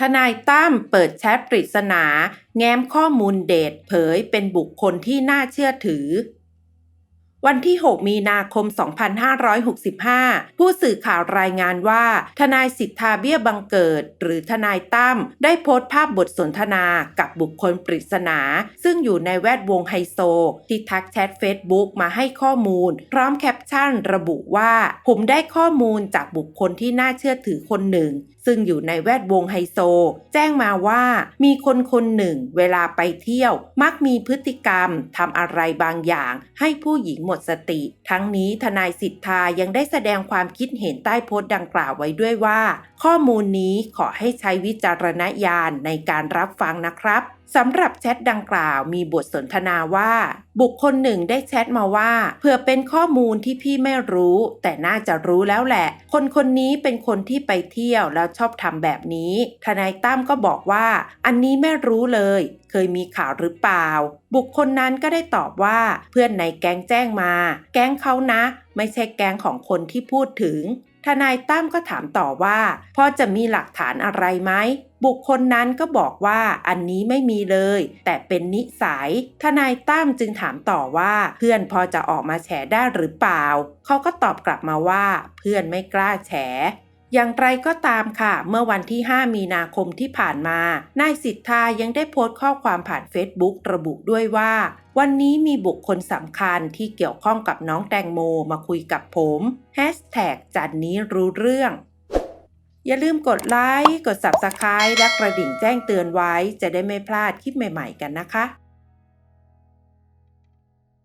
ทนายตั้มเปิดแชทปริศนา แง้มข้อมูลเดทเผยเป็นบุคคลที่น่าเชื่อถือ วันที่ 6 มีนาคม 2565 ผู้สื่อข่าวรายงานว่า ทนายสิทธาเบี้ยบังเกิด หรือทนายตั้มได้โพสต์ภาพบทสนทนากับบุคคลปริศนา ซึ่งอยู่ในแวดวงไฮโซ ที่ทักแชทเฟซบุ๊กมาให้ข้อมูล พร้อมแคปชั่นระบุว่า ผมได้ข้อมูลจากบุคคลที่น่าเชื่อถือคนหนึ่ง ซึ่งอยู่ในแวดวงไฮโซ แจ้งมาว่ามีคนคนหนึ่ง เวลาไปเที่ยว มักมีพฤติกรรมทำอะไรบางอย่าง ให้ผู้หญิงมดสติ ทั้งนี้ทนายสิทธายังได้แสดงความคิดเห็นใต้โพสต์ดังกล่าวไว้ด้วยว่า ข้อมูลนี้ขอให้ใช้วิจารณญาณในการรับฟังนะครับสำหรับแชทดังกล่าวมีบทสนทนาว่า บุคคลหนึ่งได้แชทมาว่าเผื่อเป็นข้อมูลที่พี่ไม่รู้ แต่น่าจะรู้แล้วแหละ คนคนนี้เป็นคนที่ไปเที่ยวแล้วชอบทำแบบนี้ ทนายตั้มก็บอกว่า อันนี้ไม่รู้เลย เคยมีข่าวหรือเปล่า บุคคลนั้นก็ได้ตอบว่า เพื่อนในแก๊งแจ้งมา แก๊งเขานะ ไม่ใช่แก๊งของคนที่พูดถึง ทนายตั้มก็ถามต่อว่าพอจะมีหลักฐานอะไรไหม บุคคลนั้นก็บอกว่าอันนี้ไม่มีเลย แต่เป็นนิสัย ทนายตั้มจึงถามต่อว่าเพื่อนพอจะออกมาแฉได้หรือเปล่า เขาก็ตอบกลับมาว่า เพื่อนไม่กล้าแฉ อย่างไรก็ตามค่ะ เมื่อวันที่ 5 มีนาคมที่ผ่านมา นายสิทธายังได้โพสต์ข้อความผ่านเฟซบุ๊กระบุด้วยว่า วันนี้มีบุคคลสำคัญที่เกี่ยวข้องกับน้องแตงโมมาคุยกับผมแฮชแท็กจันนี้รู้เรื่องอย่าลืมกดไลค์ กด Subscribe และกระดิ่งแจ้งเตือนไว้ จะได้ไม่พลาดคลิปใหม่ๆกันนะคะ